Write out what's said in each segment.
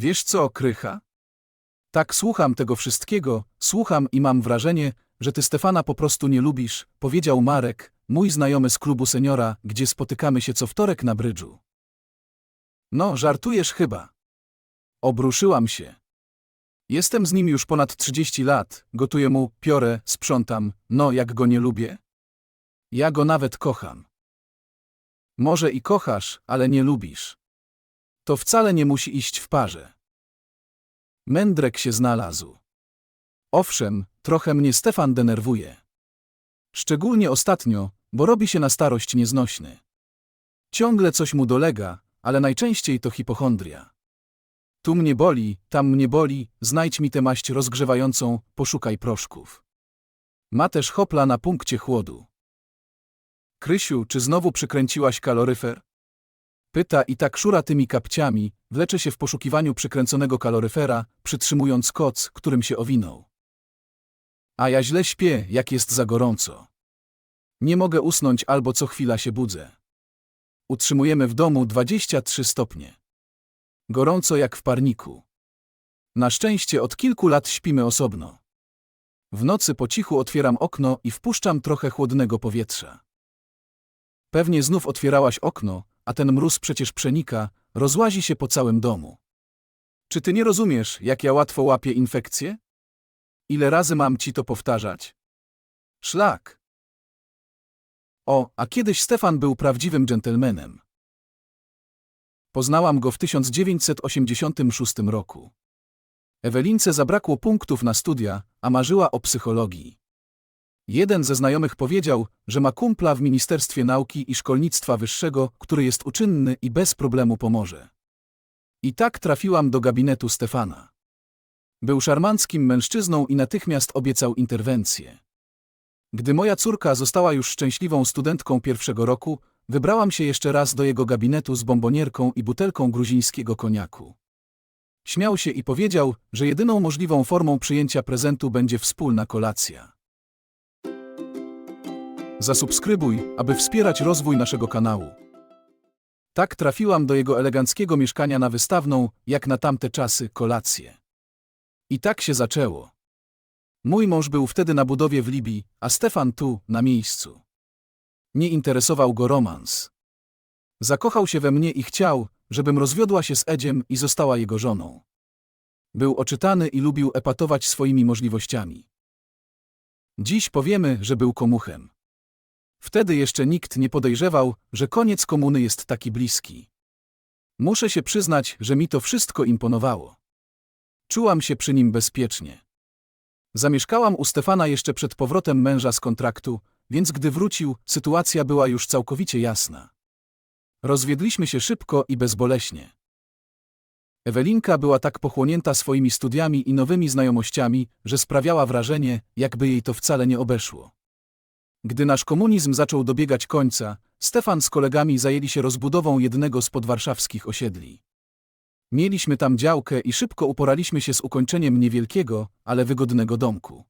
Wiesz co, Krycha? Tak słucham tego wszystkiego, słucham i mam wrażenie, że ty Stefana po prostu nie lubisz, powiedział Marek, mój znajomy z klubu seniora, gdzie spotykamy się co wtorek na brydżu. No, żartujesz chyba. Obruszyłam się. Jestem z nim już ponad 30 lat, gotuję mu, piorę, sprzątam, no jak go nie lubię? Ja go nawet kocham. Może i kochasz, ale nie lubisz. To wcale nie musi iść w parze. Mędrek się znalazł. Owszem, trochę mnie Stefan denerwuje. Szczególnie ostatnio, bo robi się na starość nieznośny. Ciągle coś mu dolega, ale najczęściej to hipochondria. Tu mnie boli, tam mnie boli, znajdź mi tę maść rozgrzewającą, poszukaj proszków. Ma też hopla na punkcie chłodu. Krysiu, czy znowu przykręciłaś kaloryfer? Pyta i tak szura tymi kapciami, wlecze się w poszukiwaniu przykręconego kaloryfera, przytrzymując koc, którym się owinął. A ja źle śpię, jak jest za gorąco. Nie mogę usnąć albo co chwila się budzę. Utrzymujemy w domu 23 stopnie. Gorąco jak w parniku. Na szczęście od kilku lat śpimy osobno. W nocy po cichu otwieram okno i wpuszczam trochę chłodnego powietrza. Pewnie znów otwierałaś okno, a ten mróz przecież przenika, rozłazi się po całym domu. Czy ty nie rozumiesz, jak ja łatwo łapię infekcję? Ile razy mam ci to powtarzać? Szlak. O, a kiedyś Stefan był prawdziwym dżentelmenem. Poznałam go w 1986 roku. Ewelince zabrakło punktów na studia, a marzyła o psychologii. Jeden ze znajomych powiedział, że ma kumpla w Ministerstwie Nauki i Szkolnictwa Wyższego, który jest uczynny i bez problemu pomoże. I tak trafiłam do gabinetu Stefana. Był szarmanckim mężczyzną i natychmiast obiecał interwencję. Gdy moja córka została już szczęśliwą studentką pierwszego roku, wybrałam się jeszcze raz do jego gabinetu z bombonierką i butelką gruzińskiego koniaku. Śmiał się i powiedział, że jedyną możliwą formą przyjęcia prezentu będzie wspólna kolacja. Zasubskrybuj, aby wspierać rozwój naszego kanału. Tak trafiłam do jego eleganckiego mieszkania na wystawną, jak na tamte czasy, kolację. I tak się zaczęło. Mój mąż był wtedy na budowie w Libii, a Stefan tu, na miejscu. Nie interesował go romans. Zakochał się we mnie i chciał, żebym rozwiodła się z Edziem i została jego żoną. Był oczytany i lubił epatować swoimi możliwościami. Dziś powiemy, że był komuchem. Wtedy jeszcze nikt nie podejrzewał, że koniec komuny jest taki bliski. Muszę się przyznać, że mi to wszystko imponowało. Czułam się przy nim bezpiecznie. Zamieszkałam u Stefana jeszcze przed powrotem męża z kontraktu, więc gdy wrócił, sytuacja była już całkowicie jasna. Rozwiedliśmy się szybko i bezboleśnie. Ewelinka była tak pochłonięta swoimi studiami i nowymi znajomościami, że sprawiała wrażenie, jakby jej to wcale nie obeszło. Gdy nasz komunizm zaczął dobiegać końca, Stefan z kolegami zajęli się rozbudową jednego z podwarszawskich osiedli. Mieliśmy tam działkę i szybko uporaliśmy się z ukończeniem niewielkiego, ale wygodnego domku.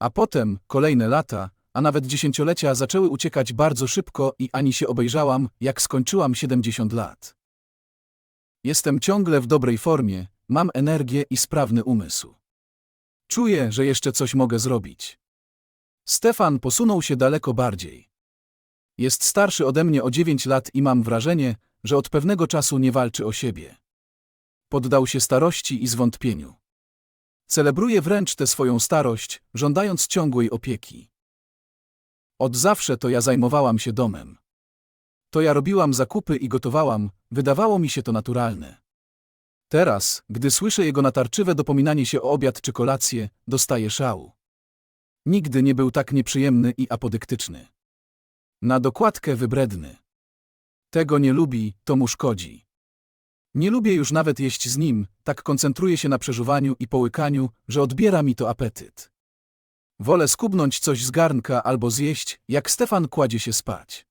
A potem, kolejne lata, a nawet dziesięciolecia zaczęły uciekać bardzo szybko i ani się obejrzałam, jak skończyłam 70 lat. Jestem ciągle w dobrej formie, mam energię i sprawny umysł. Czuję, że jeszcze coś mogę zrobić. Stefan posunął się daleko bardziej. Jest starszy ode mnie o 9 lat i mam wrażenie, że od pewnego czasu nie walczy o siebie. Poddał się starości i zwątpieniu. Celebruje wręcz tę swoją starość, żądając ciągłej opieki. Od zawsze to ja zajmowałam się domem. To ja robiłam zakupy i gotowałam, wydawało mi się to naturalne. Teraz, gdy słyszę jego natarczywe dopominanie się o obiad czy kolację, dostaję szału. Nigdy nie był tak nieprzyjemny i apodyktyczny. Na dokładkę wybredny. Tego nie lubi, to mu szkodzi. Nie lubię już nawet jeść z nim, tak koncentruję się na przeżuwaniu i połykaniu, że odbiera mi to apetyt. Wolę skubnąć coś z garnka albo zjeść, jak Stefan kładzie się spać.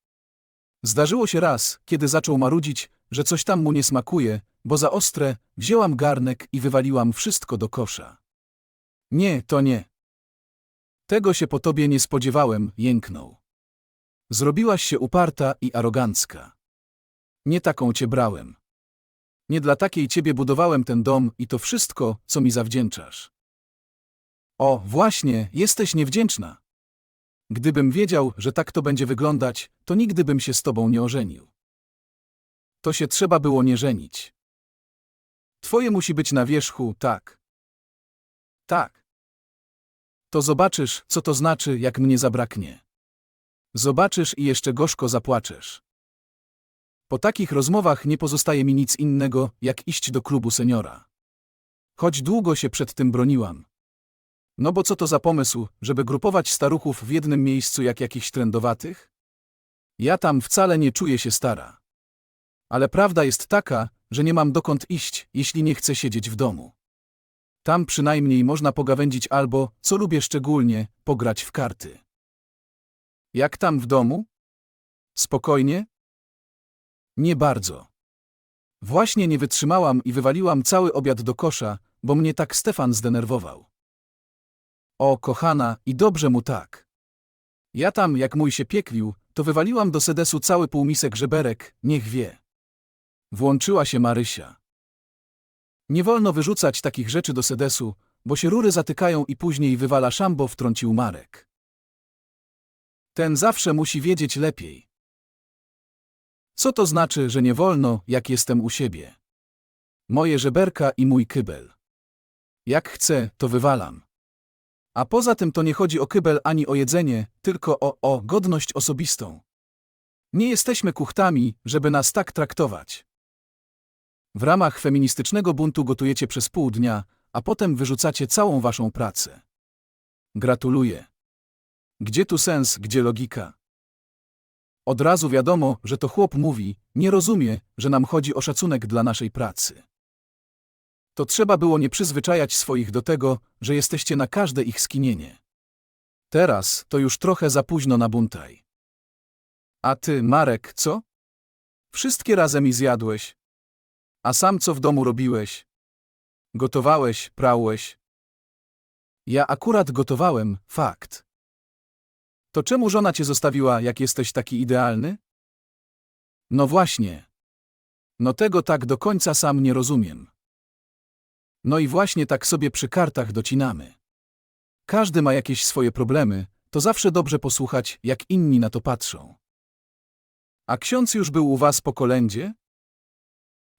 Zdarzyło się raz, kiedy zaczął marudzić, że coś tam mu nie smakuje, bo za ostre, wzięłam garnek i wywaliłam wszystko do kosza. Nie, to nie. Tego się po tobie nie spodziewałem, jęknął. Zrobiłaś się uparta i arogancka. Nie taką cię brałem. Nie dla takiej ciebie budowałem ten dom i to wszystko, co mi zawdzięczasz. O, właśnie, jesteś niewdzięczna. Gdybym wiedział, że tak to będzie wyglądać, to nigdy bym się z tobą nie ożenił. To się trzeba było nie żenić. Twoje musi być na wierzchu, tak. Tak. To zobaczysz, co to znaczy, jak mnie zabraknie. Zobaczysz i jeszcze gorzko zapłaczesz. Po takich rozmowach nie pozostaje mi nic innego, jak iść do klubu seniora. Choć długo się przed tym broniłam. No bo co to za pomysł, żeby grupować staruchów w jednym miejscu jak jakichś trendowatych? Ja tam wcale nie czuję się stara. Ale prawda jest taka, że nie mam dokąd iść, jeśli nie chcę siedzieć w domu. Tam przynajmniej można pogawędzić albo, co lubię szczególnie, pograć w karty. Jak tam w domu? Spokojnie? Nie bardzo. Właśnie nie wytrzymałam i wywaliłam cały obiad do kosza, bo mnie tak Stefan zdenerwował. O, kochana, i dobrze mu tak. Ja tam, jak mój się pieklił, to wywaliłam do sedesu cały półmisek żeberek, niech wie. Włączyła się Marysia. Nie wolno wyrzucać takich rzeczy do sedesu, bo się rury zatykają i później wywala szambo, wtrącił Marek. Ten zawsze musi wiedzieć lepiej. Co to znaczy, że nie wolno, jak jestem u siebie? Moje żeberka i mój kybel. Jak chcę, to wywalam. A poza tym to nie chodzi o kybel ani o jedzenie, tylko o, o godność osobistą. Nie jesteśmy kuchtami, żeby nas tak traktować. W ramach feministycznego buntu gotujecie przez pół dnia, a potem wyrzucacie całą waszą pracę. Gratuluję. Gdzie tu sens, gdzie logika? Od razu wiadomo, że to chłop mówi, nie rozumie, że nam chodzi o szacunek dla naszej pracy. To trzeba było nie przyzwyczajać swoich do tego, że jesteście na każde ich skinienie. Teraz to już trochę za późno na buntaj. A ty, Marek, co? Wszystkie razem i zjadłeś. A sam co w domu robiłeś? Gotowałeś, prałeś. Ja akurat gotowałem, fakt. To czemu żona cię zostawiła, jak jesteś taki idealny? No właśnie. No tego tak do końca sam nie rozumiem. No i właśnie tak sobie przy kartach docinamy. Każdy ma jakieś swoje problemy, to zawsze dobrze posłuchać, jak inni na to patrzą. A ksiądz już był u was po kolędzie?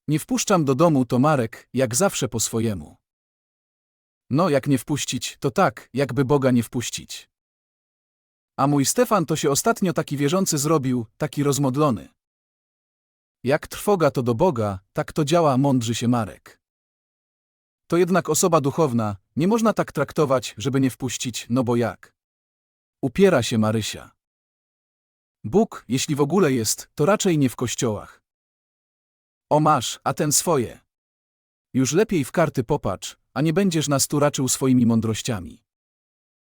Nie wpuszczam do domu to Marek, jak zawsze po swojemu. No, jak nie wpuścić, to tak, jakby Boga nie wpuścić. A mój Stefan to się ostatnio taki wierzący zrobił, taki rozmodlony. Jak trwoga to do Boga, tak to działa, mądrzy się Marek. To jednak osoba duchowna, nie można tak traktować, żeby nie wpuścić, no bo jak? Upiera się Marysia. Bóg, jeśli w ogóle jest, to raczej nie w kościołach. O masz, a ten swoje. Już lepiej w karty popatrz, a nie będziesz nas tu raczył swoimi mądrościami.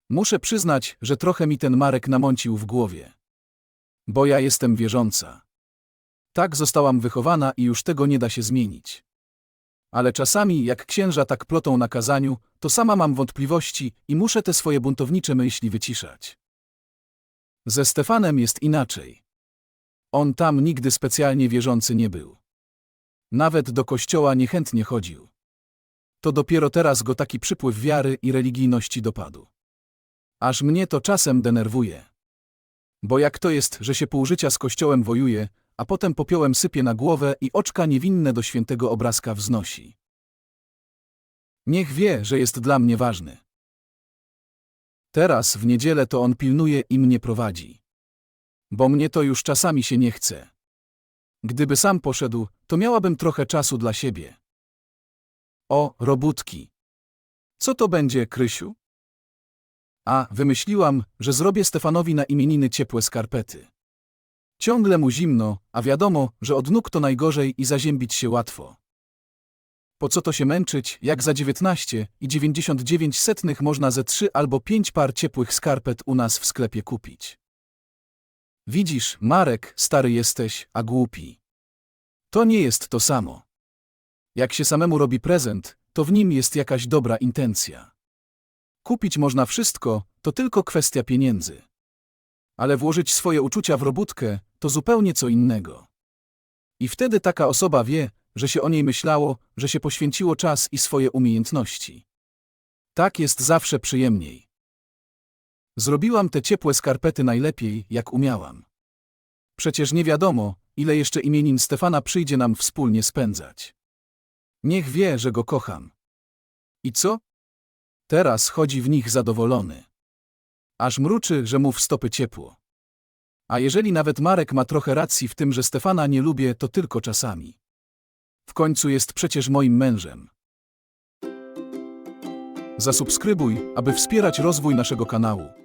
Muszę przyznać, że trochę mi ten Marek namącił w głowie. Bo ja jestem wierząca. Tak zostałam wychowana i już tego nie da się zmienić. Ale czasami, jak księża tak plotą na kazaniu, to sama mam wątpliwości i muszę te swoje buntownicze myśli wyciszać. Ze Stefanem jest inaczej. On tam nigdy specjalnie wierzący nie był. Nawet do kościoła niechętnie chodził. To dopiero teraz go taki przypływ wiary i religijności dopadł. Aż mnie to czasem denerwuje. Bo jak to jest, że się pół życia z kościołem wojuje, a potem popiołem sypie na głowę i oczka niewinne do świętego obrazka wznosi. Niech wie, że jest dla mnie ważny. Teraz w niedzielę to on pilnuje i mnie prowadzi. Bo mnie to już czasami się nie chce. Gdyby sam poszedł, to miałabym trochę czasu dla siebie. O, robótki. Co to będzie, Krysiu? A, wymyśliłam, że zrobię Stefanowi na imieniny ciepłe skarpety. Ciągle mu zimno, a wiadomo, że od nóg to najgorzej i zaziębić się łatwo. Po co to się męczyć, jak za 19 i 99 setnych można ze 3 albo 5 par ciepłych skarpet u nas w sklepie kupić. Widzisz, Marek, stary jesteś, a głupi. To nie jest to samo. Jak się samemu robi prezent, to w nim jest jakaś dobra intencja. Kupić można wszystko, to tylko kwestia pieniędzy. Ale włożyć swoje uczucia w robótkę to zupełnie co innego. I wtedy taka osoba wie, że się o niej myślało, że się poświęciło czas i swoje umiejętności. Tak jest zawsze przyjemniej. Zrobiłam te ciepłe skarpety najlepiej, jak umiałam. Przecież nie wiadomo, ile jeszcze imienin Stefana przyjdzie nam wspólnie spędzać. Niech wie, że go kocham. I co? Teraz chodzi w nich zadowolony. Aż mruczy, że mu w stopy ciepło. A jeżeli nawet Marek ma trochę racji w tym, że Stefana nie lubię, to tylko czasami. W końcu jest przecież moim mężem. Zasubskrybuj, aby wspierać rozwój naszego kanału.